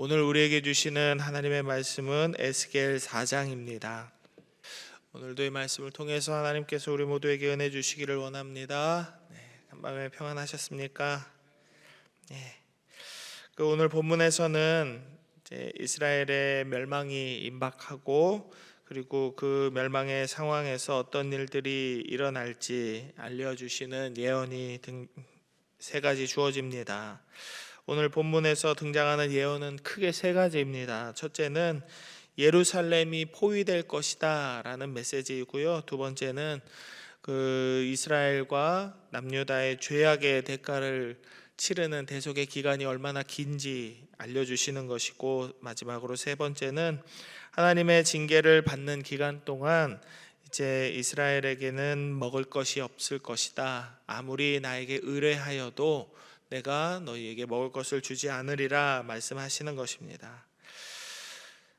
오늘 우리에게 주시는 하나님의 말씀은 에스겔 4장입니다. 오늘도 이 말씀을 통해서 하나님께서 우리 모두에게 은혜 주시기를 원합니다. 네, 한밤에 평안하셨습니까? 네. 그 오늘 본문에서는 이스라엘의 멸망이 임박하고 그리고 그 멸망의 상황에서 어떤 일들이 일어날지 알려주시는 예언이 등 세 가지 주어집니다. 오늘 본문에서 등장하는 예언은 크게 세 가지입니다. 첫째는 예루살렘이 포위될 것이다라는 메시지이고요. 두 번째는 그 이스라엘과 남유다의 죄악의 대가를 치르는 대속의 기간이 얼마나 긴지 알려주시는 것이고 마지막으로 세 번째는 하나님의 징계를 받는 기간 동안 이제 이스라엘에게는 먹을 것이 없을 것이다. 아무리 나에게 의뢰하여도 내가 너희에게 먹을 것을 주지 않으리라 말씀하시는 것입니다.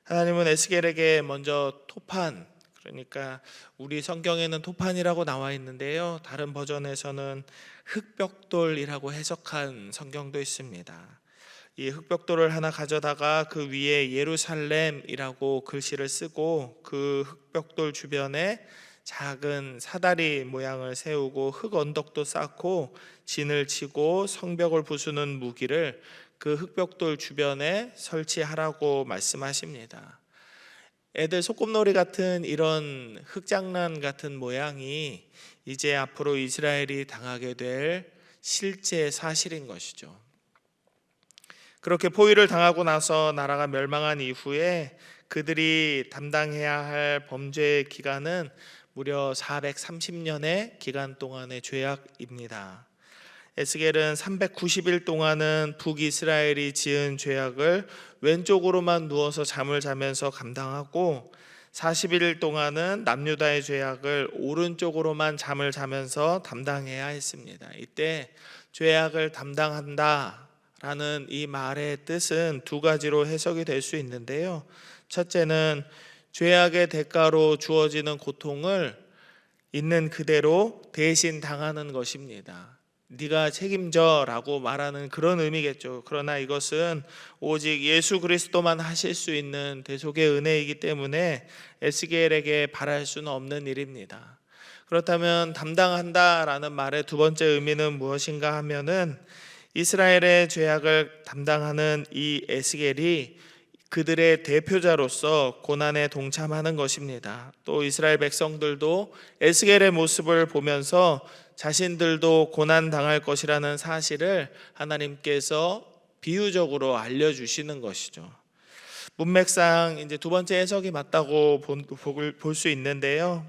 하나님은 에스겔에게 먼저 토판 그러니까 우리 성경에는 토판이라고 나와 있는데요. 다른 버전에서는 흑벽돌이라고 해석한 성경도 있습니다. 이 흑벽돌을 하나 가져다가 그 위에 예루살렘이라고 글씨를 쓰고 그 흑벽돌 주변에 작은 사다리 모양을 세우고 흙 언덕도 쌓고 진을 치고 성벽을 부수는 무기를 그 흑벽돌 주변에 설치하라고 말씀하십니다. 애들 소꿉놀이 같은 이런 흙장난 같은 모양이 이제 앞으로 이스라엘이 당하게 될 실제 사실인 것이죠. 그렇게 포위를 당하고 나서 나라가 멸망한 이후에 그들이 담당해야 할 범죄의 기간은 무려 430년의 기간 동안의 죄악입니다. 에스겔은 390일 동안은 북이스라엘이 지은 죄악을 왼쪽으로만 누워서 잠을 자면서 감당하고 40일 동안은 남유다의 죄악을 오른쪽으로만 잠을 자면서 담당해야 했습니다. 이때 죄악을 담당한다라는 이 말의 뜻은 두 가지로 해석이 될 수 있는데요. 첫째는 죄악의 대가로 주어지는 고통을 있는 그대로 대신 당하는 것입니다. 네가 책임져라고 말하는 그런 의미겠죠. 그러나 이것은 오직 예수 그리스도만 하실 수 있는 대속의 은혜이기 때문에 에스겔에게 바랄 수는 없는 일입니다. 그렇다면 담당한다라는 말의 두 번째 의미는 무엇인가 하면은 이스라엘의 죄악을 담당하는 이 에스겔이 그들의 대표자로서 고난에 동참하는 것입니다. 또 이스라엘 백성들도 에스겔의 모습을 보면서 자신들도 고난 당할 것이라는 사실을 하나님께서 비유적으로 알려 주시는 것이죠. 문맥상 이제 두 번째 해석이 맞다고 볼 수 있는데요.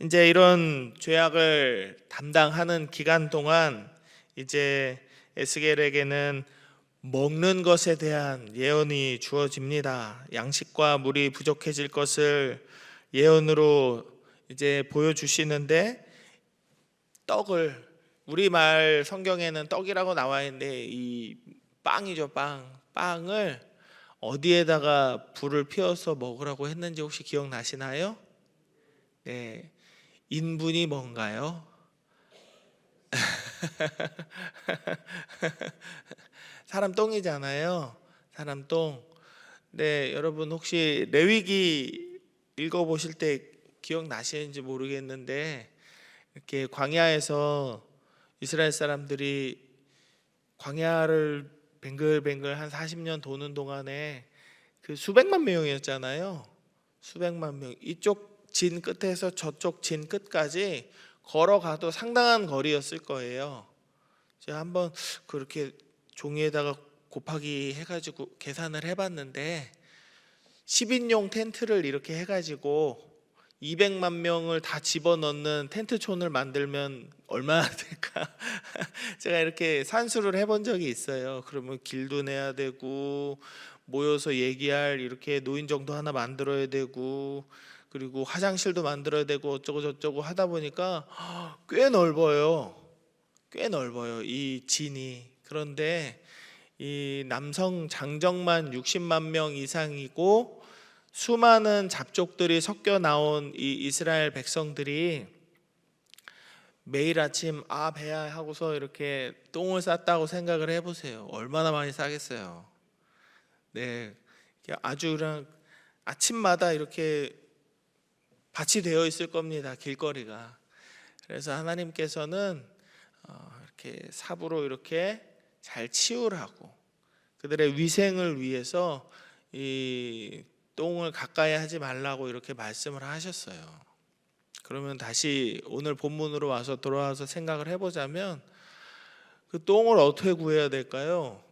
이제 이런 죄악을 담당하는 기간 동안 이제 에스겔에게는 먹는 것에 대한 예언이 주어집니다. 양식과 물이 부족해질 것을 예언으로 이제 보여주시는데 떡을 우리말 성경에는 떡이라고 나와 있는데 이 빵이죠 빵 빵을 어디에다가 불을 피워서 먹으라고 했는지 혹시 기억나시나요? 네 인분이 뭔가요? 사람 똥이잖아요. 사람 똥. 네, 여러분 혹시 레위기 읽어 보실 때 기억 나시는지 모르겠는데 이렇게 광야에서 이스라엘 사람들이 광야를 뱅글뱅글 한 40년 도는 동안에 그 수백만 명이었잖아요. 수백만 명. 이쪽 진 끝에서 저쪽 진 끝까지 걸어가도 상당한 거리였을 거예요. 제가 한번 그렇게 종이에다가 곱하기 해가지고 계산을 해봤는데 10인용 텐트를 이렇게 해가지고 200만 명을 다 집어넣는 텐트촌을 만들면 얼마나 될까? 제가 이렇게 산수를 해본 적이 있어요. 그러면 길도 내야 되고 모여서 얘기할 이렇게 노인정도 하나 만들어야 되고 그리고 화장실도 만들어야 되고 어쩌고 저쩌고 하다 보니까 꽤 넓어요. 꽤 넓어요. 이 진이. 그런데 이 남성 장정만 60만 명 이상이고 수많은 잡족들이 섞여 나온 이 이스라엘 백성들이 매일 아침 아 배야 하고서 이렇게 똥을 쌌다고 생각을 해보세요. 얼마나 많이 싸겠어요. 네, 아주 그냥 아침마다 이렇게 밭이 되어 있을 겁니다. 길거리가. 그래서 하나님께서는 어, 이렇게 삽으로 이렇게 잘 치우라고 그들의 위생을 위해서 이 똥을 가까이 하지 말라고 이렇게 말씀을 하셨어요. 그러면 다시 오늘 본문으로 와서 돌아와서 생각을 해보자면 그 똥을 어떻게 구해야 될까요?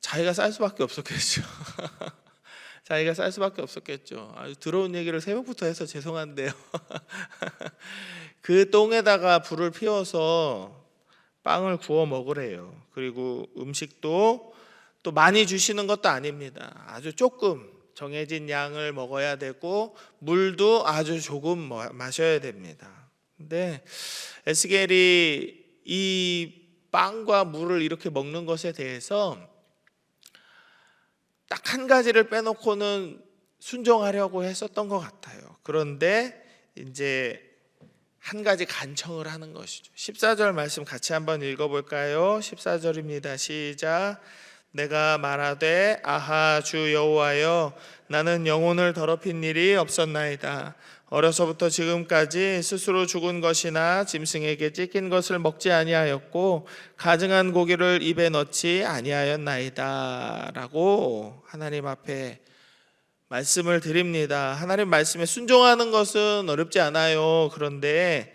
자기가 쌀 수밖에 없었겠죠. 자기가 쌀 수밖에 없었겠죠. 아주 들어온 얘기를 새벽부터 해서 죄송한데요. 그 똥에다가 불을 피워서 빵을 구워 먹으래요. 그리고 음식도 또 많이 주시는 것도 아닙니다. 아주 조금 정해진 양을 먹어야 되고 물도 아주 조금 마- 마셔야 됩니다. 근데 에스겔이 이 빵과 물을 이렇게 먹는 것에 대해서 딱 한 가지를 빼놓고는 순종하려고 했었던 것 같아요. 그런데 이제 한 가지 간청을 하는 것이죠. 14절 말씀 같이 한번 읽어볼까요? 14절입니다. 시작. 내가 말하되 아하 주 여호와여 나는 영혼을 더럽힌 일이 없었나이다. 어려서부터 지금까지 스스로 죽은 것이나 짐승에게 찢긴 것을 먹지 아니하였고 가증한 고기를 입에 넣지 아니하였나이다라고 하나님 앞에 말씀을 드립니다. 하나님 말씀에 순종하는 것은 어렵지 않아요. 그런데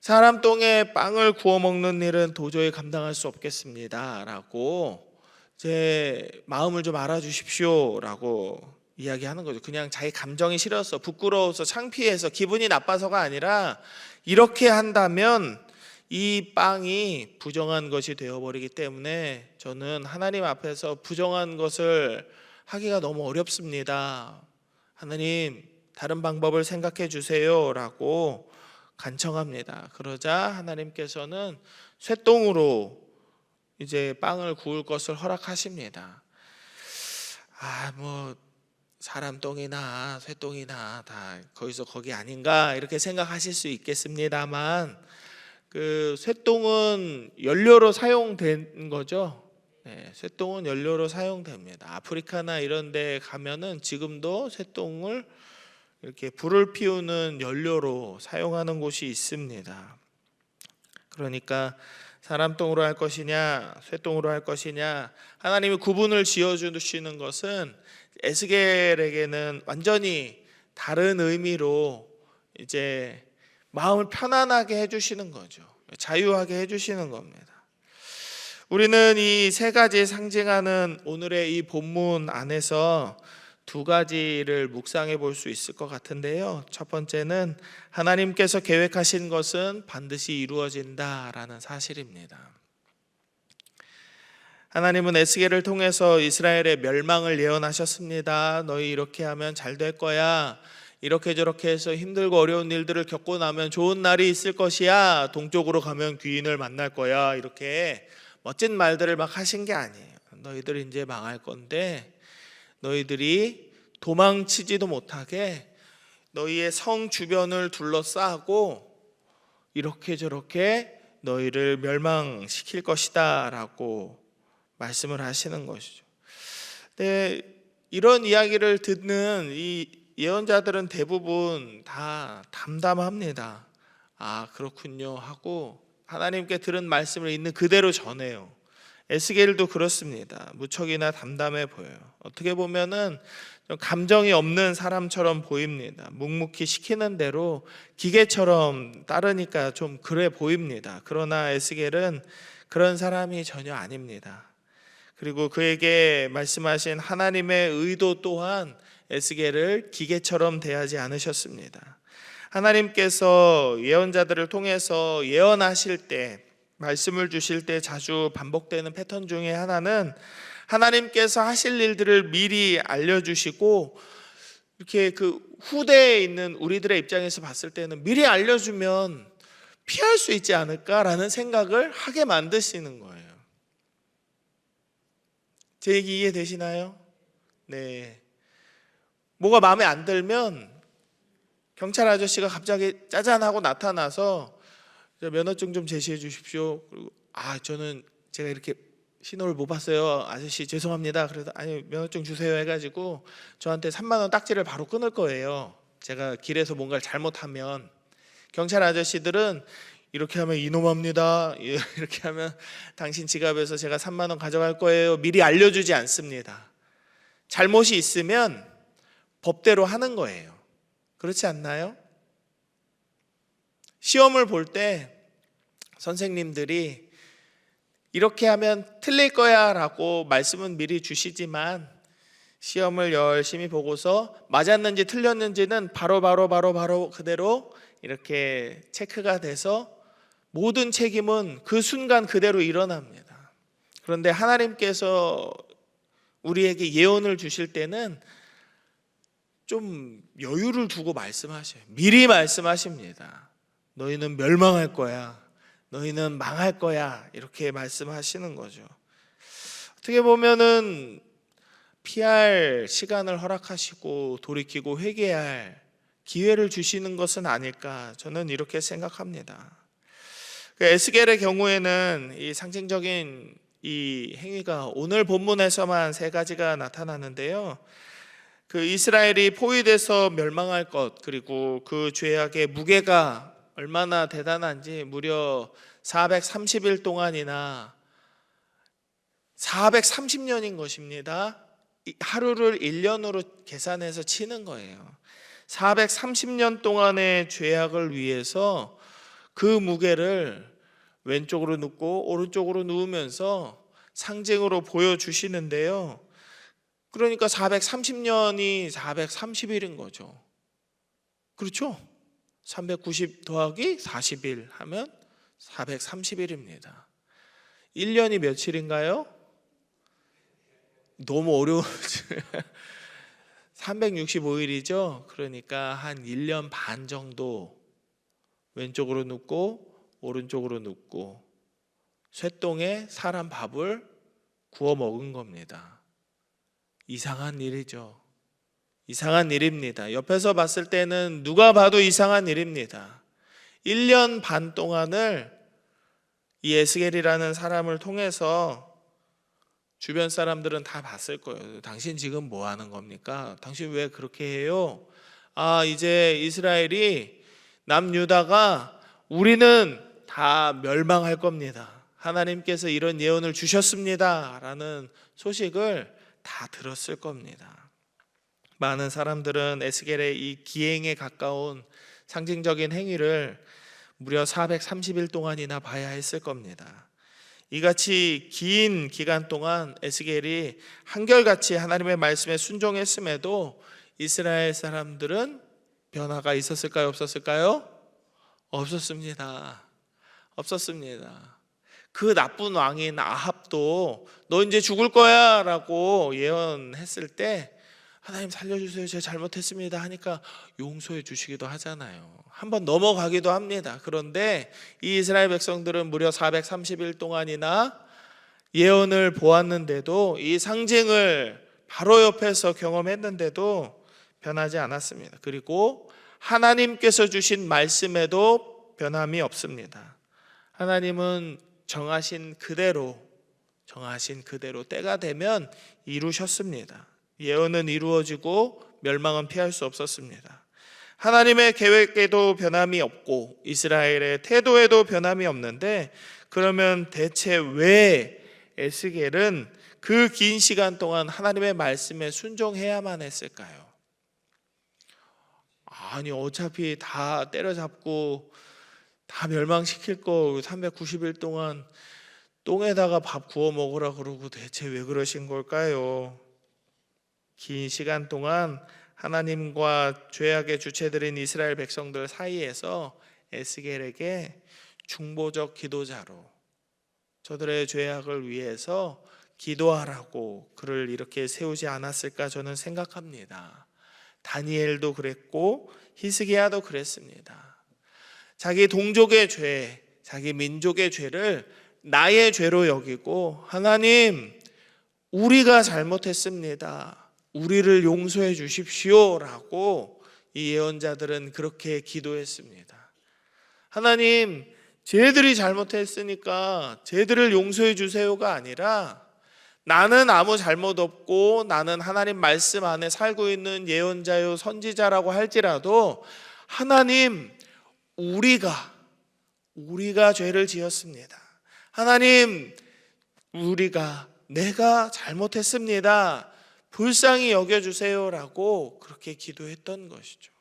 사람 똥에 빵을 구워 먹는 일은 도저히 감당할 수 없겠습니다 라고 제 마음을 좀 알아주십시오 라고 이야기하는 거죠. 그냥 자기 감정이 싫어서 부끄러워서 창피해서 기분이 나빠서가 아니라 이렇게 한다면 이 빵이 부정한 것이 되어버리기 때문에 저는 하나님 앞에서 부정한 것을 하기가 너무 어렵습니다. 하나님 다른 방법을 생각해 주세요라고 간청합니다. 그러자 하나님께서는 쇠똥으로 이제 빵을 구울 것을 허락하십니다. 아, 뭐 사람 똥이나 쇠 똥이나 다 거기서 거기 아닌가 이렇게 생각하실 수 있겠습니다만 그 쇠 똥은 연료로 사용된 거죠. 네, 쇠똥은 연료로 사용됩니다. 아프리카나 이런 데 가면은 지금도 쇠똥을 이렇게 불을 피우는 연료로 사용하는 곳이 있습니다. 그러니까 사람 똥으로 할 것이냐, 쇠똥으로 할 것이냐, 하나님이 구분을 지어 주시는 것은 에스겔에게는 완전히 다른 의미로 이제 마음을 편안하게 해 주시는 거죠. 자유하게 해 주시는 겁니다. 우리는 이 세 가지 상징하는 오늘의 이 본문 안에서 두 가지를 묵상해 볼 수 있을 것 같은데요. 첫 번째는 하나님께서 계획하신 것은 반드시 이루어진다라는 사실입니다. 하나님은 에스겔을 통해서 이스라엘의 멸망을 예언하셨습니다. 너희 이렇게 하면 잘 될 거야. 이렇게 저렇게 해서 힘들고 어려운 일들을 겪고 나면 좋은 날이 있을 것이야. 동쪽으로 가면 귀인을 만날 거야. 이렇게 멋진 말들을 막 하신 게 아니에요. 너희들 이제 망할 건데 너희들이 도망치지도 못하게 너희의 성 주변을 둘러싸고 이렇게 저렇게 너희를 멸망시킬 것이다라고 말씀을 하시는 것이죠. 네, 이런 이야기를 듣는 이 예언자들은 대부분 다 담담합니다. 아 그렇군요 하고 하나님께 들은 말씀을 있는 그대로 전해요. 에스겔도 그렇습니다. 무척이나 담담해 보여요. 어떻게 보면은 좀 감정이 없는 사람처럼 보입니다. 묵묵히 시키는 대로 기계처럼 따르니까 좀 그래 보입니다. 그러나 에스겔은 그런 사람이 전혀 아닙니다. 그리고 그에게 말씀하신 하나님의 의도 또한 에스겔을 기계처럼 대하지 않으셨습니다. 하나님께서 예언자들을 통해서 예언하실 때 말씀을 주실 때 자주 반복되는 패턴 중에 하나는 하나님께서 하실 일들을 미리 알려주시고 이렇게 그 후대에 있는 우리들의 입장에서 봤을 때는 미리 알려주면 피할 수 있지 않을까라는 생각을 하게 만드시는 거예요. 제 얘기 이해되시나요? 네. 뭐가 마음에 안 들면 경찰 아저씨가 갑자기 짜잔하고 나타나서 저 면허증 좀 제시해 주십시오. 그리고 아 저는 제가 이렇게 신호를 못 봤어요. 아저씨 죄송합니다. 그래도 아니 면허증 주세요 해가지고 저한테 3만 원 딱지를 바로 끊을 거예요. 제가 길에서 뭔가를 잘못하면 경찰 아저씨들은 이렇게 하면 이놈합니다. 이렇게 하면 당신 지갑에서 제가 3만 원 가져갈 거예요. 미리 알려주지 않습니다. 잘못이 있으면 법대로 하는 거예요. 그렇지 않나요? 시험을 볼 때 선생님들이 이렇게 하면 틀릴 거야 라고 말씀은 미리 주시지만 시험을 열심히 보고서 맞았는지 틀렸는지는 바로 바로 바로 바로 그대로 이렇게 체크가 돼서 모든 책임은 그 순간 그대로 일어납니다. 그런데 하나님께서 우리에게 예언을 주실 때는 좀 여유를 두고 말씀하셔요. 미리 말씀하십니다. 너희는 멸망할 거야. 너희는 망할 거야. 이렇게 말씀하시는 거죠. 어떻게 보면은 피할 시간을 허락하시고 돌이키고 회개할 기회를 주시는 것은 아닐까 저는 이렇게 생각합니다. 그 에스겔의 경우에는 이 상징적인 이 행위가 오늘 본문에서만 세 가지가 나타나는데요. 그 이스라엘이 포위돼서 멸망할 것 그리고 그 죄악의 무게가 얼마나 대단한지 무려 430일 동안이나 430년인 것입니다. 이 하루를 1년으로 계산해서 치는 거예요. 430년 동안의 죄악을 위해서 그 무게를 왼쪽으로 눕고 오른쪽으로 누우면서 상징으로 보여주시는데요. 그러니까 430년이 430일인 거죠. 그렇죠? 390 더하기 40일 하면 430일입니다. 1년이 며칠인가요? 너무 어려워지. 365일이죠. 그러니까 한 1년 반 정도 왼쪽으로 눕고 오른쪽으로 눕고 쇠똥에 사람 밥을 구워 먹은 겁니다. 이상한 일이죠. 이상한 일입니다. 옆에서 봤을 때는 누가 봐도 이상한 일입니다. 1년 반 동안을 이 에스겔이라는 사람을 통해서 주변 사람들은 다 봤을 거예요. 당신 지금 뭐 하는 겁니까? 당신 왜 그렇게 해요? 아, 이제 이스라엘이 남유다가 우리는 다 멸망할 겁니다. 하나님께서 이런 예언을 주셨습니다. 라는 소식을 다 들었을 겁니다. 많은 사람들은 에스겔의 이 기행에 가까운 상징적인 행위를 무려 430일 동안이나 봐야 했을 겁니다. 이같이 긴 기간 동안 에스겔이 한결같이 하나님의 말씀에 순종했음에도 이스라엘 사람들은 변화가 있었을까요? 없었을까요? 없었습니다. 없었습니다. 그 나쁜 왕인 아합도 너 이제 죽을 거야 라고 예언했을 때 하나님 살려주세요. 제가 잘못했습니다. 하니까 용서해 주시기도 하잖아요. 한번 넘어가기도 합니다. 그런데 이 이스라엘 백성들은 무려 430일 동안이나 예언을 보았는데도 이 상징을 바로 옆에서 경험했는데도 변하지 않았습니다. 그리고 하나님께서 주신 말씀에도 변함이 없습니다. 하나님은 정하신 그대로 정하신 그대로 때가 되면 이루셨습니다. 예언은 이루어지고 멸망은 피할 수 없었습니다. 하나님의 계획에도 변함이 없고 이스라엘의 태도에도 변함이 없는데 그러면 대체 왜 에스겔은 그 긴 시간 동안 하나님의 말씀에 순종해야만 했을까요? 아니 어차피 다 때려잡고 다 멸망시킬 거 390일 동안 똥에다가 밥 구워 먹으라 그러고 대체 왜 그러신 걸까요? 긴 시간 동안 하나님과 죄악의 주체들인 이스라엘 백성들 사이에서 에스겔에게 중보적 기도자로 저들의 죄악을 위해서 기도하라고 그를 이렇게 세우지 않았을까 저는 생각합니다. 다니엘도 그랬고 히스기야도 그랬습니다. 자기 동족의 죄, 자기 민족의 죄를 나의 죄로 여기고 하나님 우리가 잘못했습니다. 우리를 용서해 주십시오라고 이 예언자들은 그렇게 기도했습니다. 하나님 쟤들이 잘못했으니까 쟤들을 용서해 주세요가 아니라 나는 아무 잘못 없고 나는 하나님 말씀 안에 살고 있는 예언자요 선지자라고 할지라도 하나님 우리가 우리가 죄를 지었습니다. 하나님 우리가 내가 잘못했습니다. 불쌍히 여겨 주세요라고 그렇게 기도했던 것이죠.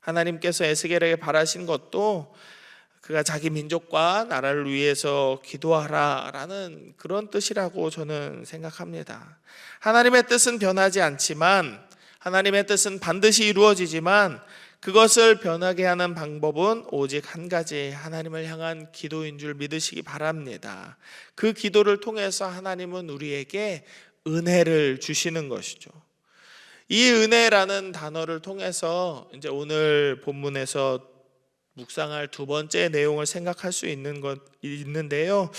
하나님께서 에스겔에게 바라신 것도 그가 자기 민족과 나라를 위해서 기도하라라는 그런 뜻이라고 저는 생각합니다. 하나님의 뜻은 변하지 않지만 하나님의 뜻은 반드시 이루어지지만 그것을 변하게 하는 방법은 오직 한 가지 하나님을 향한 기도인 줄 믿으시기 바랍니다. 그 기도를 통해서 하나님은 우리에게 은혜를 주시는 것이죠. 이 은혜라는 단어를 통해서 이제 오늘 본문에서 묵상할 두 번째 내용을 생각할 수 있는 것 있는데요.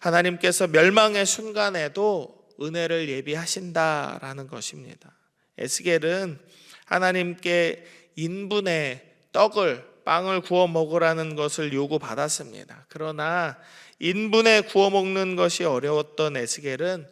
하나님께서 멸망의 순간에도 은혜를 예비하신다라는 것입니다. 에스겔은 하나님께 인분의 떡을 빵을 구워 먹으라는 것을 요구받았습니다. 그러나 인분에 구워 먹는 것이 어려웠던 에스겔은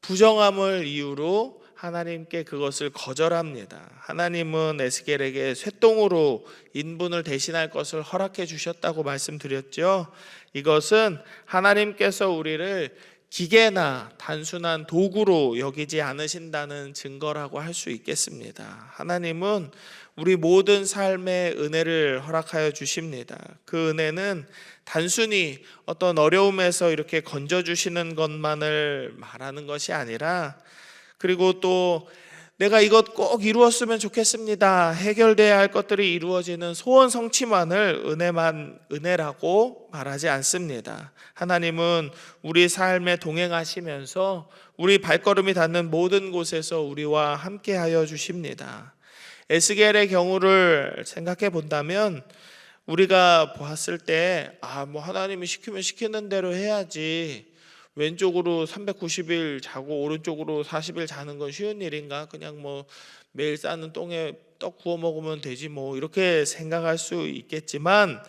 부정함을 이유로 하나님께 그것을 거절합니다. 하나님은 에스겔에게 쇠똥으로 인분을 대신할 것을 허락해 주셨다고 말씀드렸죠. 이것은 하나님께서 우리를 기계나 단순한 도구로 여기지 않으신다는 증거라고 할 수 있겠습니다. 하나님은 우리 모든 삶에 은혜를 허락하여 주십니다. 그 은혜는 단순히 어떤 어려움에서 이렇게 건져 주시는 것만을 말하는 것이 아니라 그리고 또 내가 이것 꼭 이루었으면 좋겠습니다. 해결돼야 할 것들이 이루어지는 소원 성취만을 은혜만 은혜라고 말하지 않습니다. 하나님은 우리 삶에 동행하시면서 우리 발걸음이 닿는 모든 곳에서 우리와 함께하여 주십니다. 에스겔의 경우를 생각해 본다면 우리가 보았을 때 아 뭐 하나님이 시키면 시키는 대로 해야지 왼쪽으로 390일 자고 오른쪽으로 40일 자는 건 쉬운 일인가? 그냥 뭐 매일 싸는 똥에 떡 구워 먹으면 되지 뭐 이렇게 생각할 수 있겠지만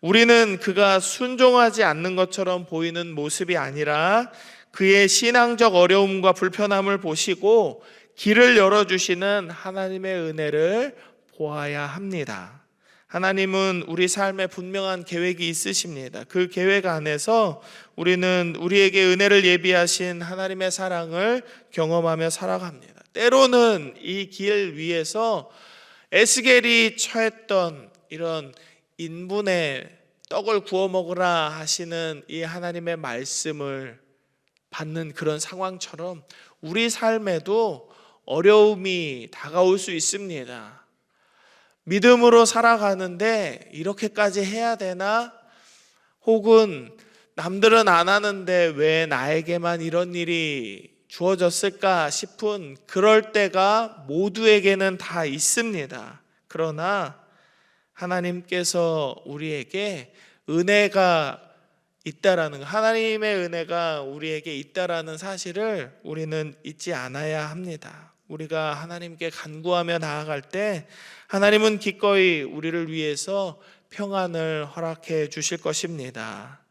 우리는 그가 순종하지 않는 것처럼 보이는 모습이 아니라 그의 신앙적 어려움과 불편함을 보시고 길을 열어주시는 하나님의 은혜를 보아야 합니다. 하나님은 우리 삶에 분명한 계획이 있으십니다. 그 계획 안에서 우리는 우리에게 은혜를 예비하신 하나님의 사랑을 경험하며 살아갑니다. 때로는 이 길 위에서 에스겔이 처했던 이런 인분의 떡을 구워 먹으라 하시는 이 하나님의 말씀을 받는 그런 상황처럼 우리 삶에도 어려움이 다가올 수 있습니다. 믿음으로 살아가는데 이렇게까지 해야 되나? 혹은 남들은 안 하는데 왜 나에게만 이런 일이 주어졌을까 싶은 그럴 때가 모두에게는 다 있습니다. 그러나 하나님께서 우리에게 은혜가 있다라는 하나님의 은혜가 우리에게 있다라는 사실을 우리는 잊지 않아야 합니다. 우리가 하나님께 간구하며 나아갈 때 하나님은 기꺼이 우리를 위해서 평안을 허락해 주실 것입니다.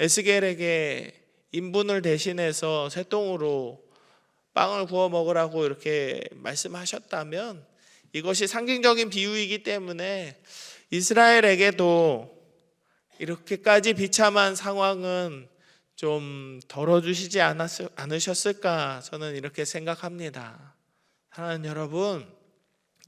에스겔에게 인분을 대신해서 새똥으로 빵을 구워 먹으라고 이렇게 말씀하셨다면 이것이 상징적인 비유이기 때문에 이스라엘에게도 이렇게까지 비참한 상황은 좀 덜어주시지 않으셨을까 저는 이렇게 생각합니다. 사랑하는 여러분,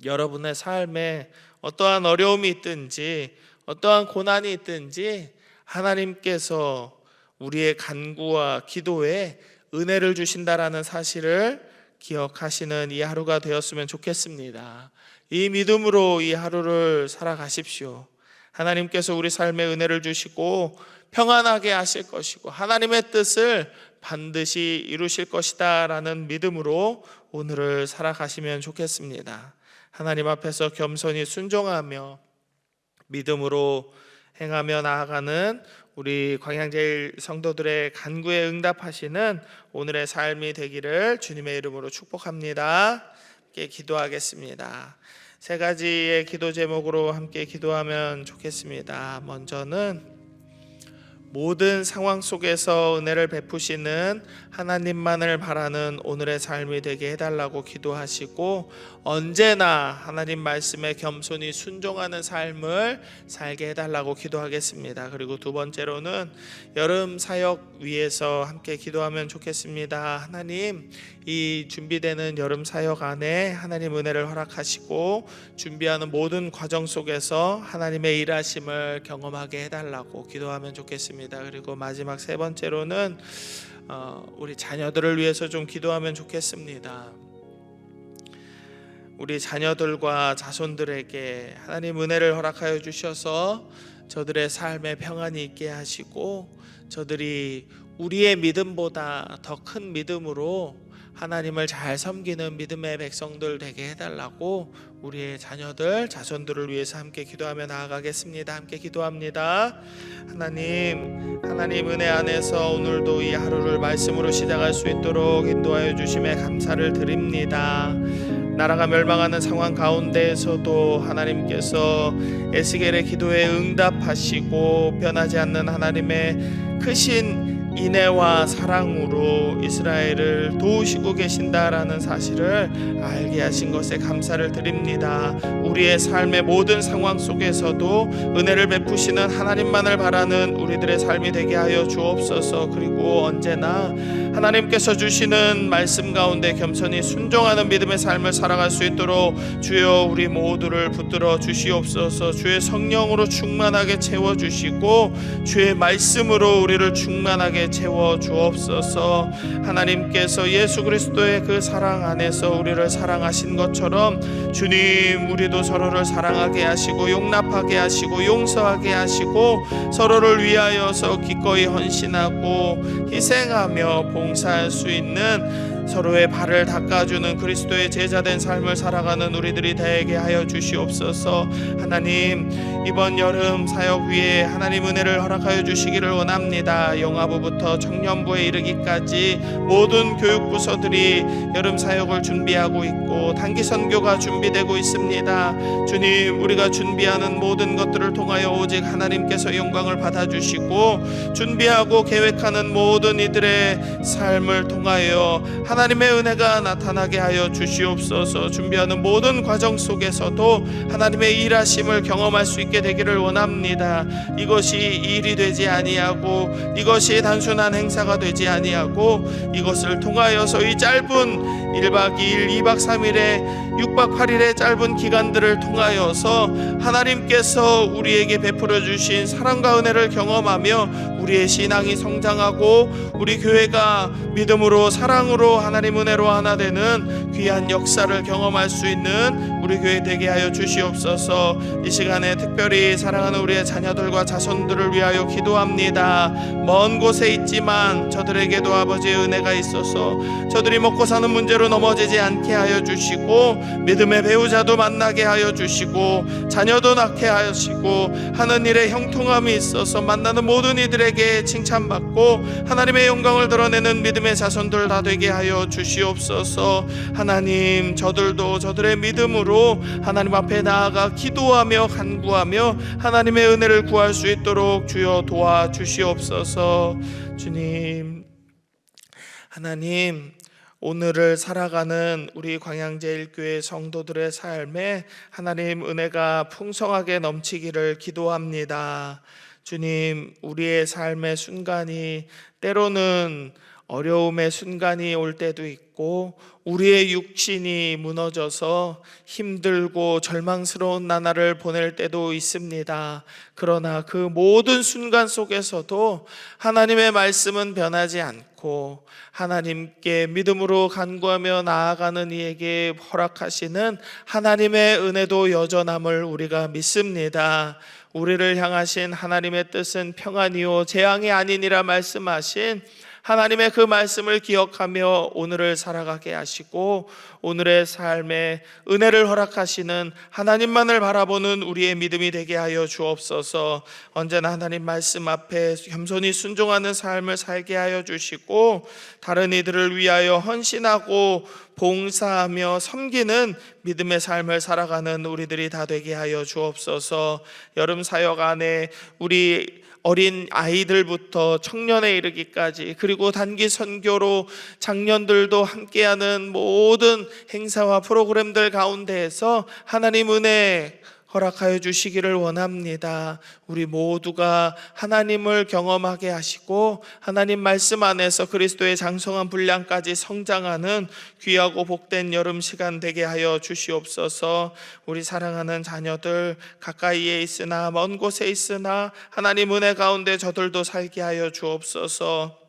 여러분의 삶에 어떠한 어려움이 있든지 어떠한 고난이 있든지 하나님께서 우리의 간구와 기도에 은혜를 주신다라는 사실을 기억하시는 이 하루가 되었으면 좋겠습니다. 이 믿음으로 이 하루를 살아가십시오. 하나님께서 우리 삶에 은혜를 주시고 평안하게 하실 것이고 하나님의 뜻을 반드시 이루실 것이다라는 믿음으로 오늘을 살아가시면 좋겠습니다. 하나님 앞에서 겸손히 순종하며 믿음으로 행하며 나아가는 우리 광양제일 성도들의 간구에 응답하시는 오늘의 삶이 되기를 주님의 이름으로 축복합니다. 함께 기도하겠습니다. 세 가지의 기도 제목으로 함께 기도하면 좋겠습니다. 먼저는 모든 상황 속에서 은혜를 베푸시는 하나님만을 바라는 오늘의 삶이 되게 해달라고 기도하시고 언제나 하나님 말씀에 겸손히 순종하는 삶을 살게 해달라고 기도하겠습니다. 그리고 두 번째로는 여름 사역 위에서 함께 기도하면 좋겠습니다. 하나님 이 준비되는 여름 사역 안에 하나님 은혜를 허락하시고 준비하는 모든 과정 속에서 하나님의 일하심을 경험하게 해달라고 기도하면 좋겠습니다. 그리고 마지막 세 번째로는 어, 우리 자녀들을 위해서 좀 기도하면 좋겠습니다. 우리 자녀들과 자손들에게 하나님 은혜를 허락하여 주셔서 저들의 삶에 평안이 있게 하시고 저들이 우리의 믿음보다 더 큰 믿음으로 하나님을 잘 섬기는 믿음의 백성들 되게 해달라고 우리의 자녀들, 자손들을 위해서 함께 기도하며 나아가겠습니다. 함께 기도합니다. 하나님, 하나님 은혜 안에서 오늘도 이 하루를 말씀으로 시작할 수 있도록 인도하여 주심에 감사를 드립니다. 나라가 멸망하는 상황 가운데에서도 하나님께서 에스겔의 기도에 응답하시고 변하지 않는 하나님의 크신 인애와 사랑으로 이스라엘을 도우시고 계신다라는 사실을 알게 하신 것에 감사를 드립니다. 우리의 삶의 모든 상황 속에서도 은혜를 베푸시는 하나님만을 바라는 우리들의 삶이 되게 하여 주옵소서. 그리고 언제나 하나님께서 주시는 말씀 가운데 겸손히 순종하는 믿음의 삶을 살아갈 수 있도록 주여 우리 모두를 붙들어 주시옵소서. 주의 성령으로 충만하게 채워 주시고 주의 말씀으로 우리를 충만하게 채워 주옵소서. 하나님께서 예수 그리스도의 그 사랑 안에서 우리를 사랑하신 것처럼 주님 우리도 서로를 사랑하게 하시고 용납하게 하시고 용서하게 하시고 서로를 위하여서 기꺼이 헌신하고 희생하며 봉 사할 수 있는 서로의 발을 닦아주는 그리스도의 제자된 삶을 살아가는 우리들이 되게 하여 주시옵소서. 하나님 이번 여름 사역 위에 하나님 은혜를 허락하여 주시기를 원합니다. 영아부부터 청년부에 이르기까지 모든 교육부서들이 여름 사역을 준비하고 있고 단기 선교가 준비되고 있습니다. 주님 우리가 준비하는 모든 것들을 통하여 오직 하나님께서 영광을 받아주시고 준비하고 계획하는 모든 이들의 삶을 통하여 하나님의 은혜가 나타나게 하여 주시옵소서. 준비하는 모든 과정 속에서도 하나님의 일하심을 경험할 수 있게 되기를 원합니다. 이것이 일이 되지 아니하고 이것이 단순 한 행사가 되지 아니하고 이것을 통하여서 이 짧은 1박 2일, 2박 3일의 6박 8일의 짧은 기간들을 통하여서 하나님께서 우리에게 베풀어 주신 사랑과 은혜를 경험하며 우리의 신앙이 성장하고 우리 교회가 믿음으로 사랑으로 하나님 은혜로 하나 되는 귀한 역사를 경험할 수 있는 우리 교회 되게 하여 주시옵소서. 이 시간에 특별히 사랑하는 우리의 자녀들과 자손들을 위하여 기도합니다. 먼 곳에 있지만 저들에게도 아버지의 은혜가 있어서 저들이 먹고 사는 문제로 넘어지지 않게 하여 주시고 믿음의 배우자도 만나게 하여 주시고 자녀도 낳게 하시고 하는 일에 형통함이 있어서 만나는 모든 이들에게 칭찬받고 하나님의 영광을 드러내는 믿음의 자손들 다 되게 하여 주시옵소서. 하나님 저들도 저들의 믿음으로 하나님 앞에 나아가 기도하며 간구하며 하나님의 은혜를 구할 수 있도록 주여 도와 주시옵소서. 주님 하나님 오늘을 살아가는 우리 광양제일교회 성도들의 삶에 하나님 은혜가 풍성하게 넘치기를 기도합니다. 주님, 우리의 삶의 순간이 때로는 어려움의 순간이 올 때도 있고 우리의 육신이 무너져서 힘들고 절망스러운 나날을 보낼 때도 있습니다. 그러나 그 모든 순간 속에서도 하나님의 말씀은 변하지 않고 하나님께 믿음으로 간구하며 나아가는 이에게 허락하시는 하나님의 은혜도 여전함을 우리가 믿습니다. 우리를 향하신 하나님의 뜻은 평안이요 재앙이 아니니라 말씀하신 하나님의 그 말씀을 기억하며 오늘을 살아가게 하시고 오늘의 삶에 은혜를 허락하시는 하나님만을 바라보는 우리의 믿음이 되게 하여 주옵소서. 언제나 하나님 말씀 앞에 겸손히 순종하는 삶을 살게 하여 주시고 다른 이들을 위하여 헌신하고 봉사하며 섬기는 믿음의 삶을 살아가는 우리들이 다 되게 하여 주옵소서. 여름 사역 안에 우리 어린 아이들부터 청년에 이르기까지 그리고 단기 선교로 장년들도 함께하는 모든 행사와 프로그램들 가운데에서 하나님 은혜 허락하여 주시기를 원합니다. 우리 모두가 하나님을 경험하게 하시고 하나님 말씀 안에서 그리스도의 장성한 분량까지 성장하는 귀하고 복된 여름 시간 되게 하여 주시옵소서. 우리 사랑하는 자녀들 가까이에 있으나 먼 곳에 있으나 하나님 은혜 가운데 저들도 살게 하여 주옵소서.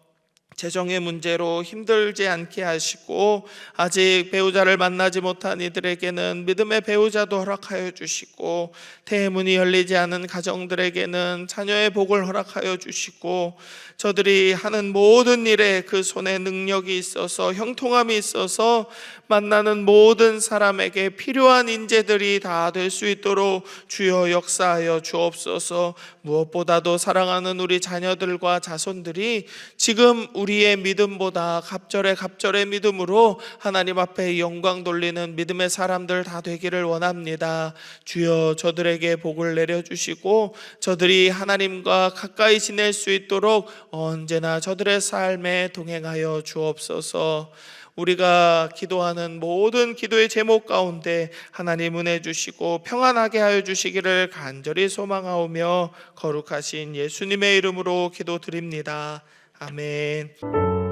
재정의 문제로 힘들지 않게 하시고 아직 배우자를 만나지 못한 이들에게는 믿음의 배우자도 허락하여 주시고 태문이 열리지 않은 가정들에게는 자녀의 복을 허락하여 주시고 저들이 하는 모든 일에 그 손에 능력이 있어서 형통함이 있어서 만나는 모든 사람에게 필요한 인재들이 다 될 수 있도록 주여 역사하여 주옵소서 무엇보다도 사랑하는 우리 자녀들과 자손들이 지금 우리의 믿음보다 갑절의 갑절의 믿음으로 하나님 앞에 영광 돌리는 믿음의 사람들 다 되기를 원합니다. 주여 저들에게 복을 내려주시고 저들이 하나님과 가까이 지낼 수 있도록 언제나 저들의 삶에 동행하여 주옵소서. 우리가 기도하는 모든 기도의 제목 가운데 하나님 은혜 주시고 평안하게 하여 주시기를 간절히 소망하오며 거룩하신 예수님의 이름으로 기도드립니다. 아멘.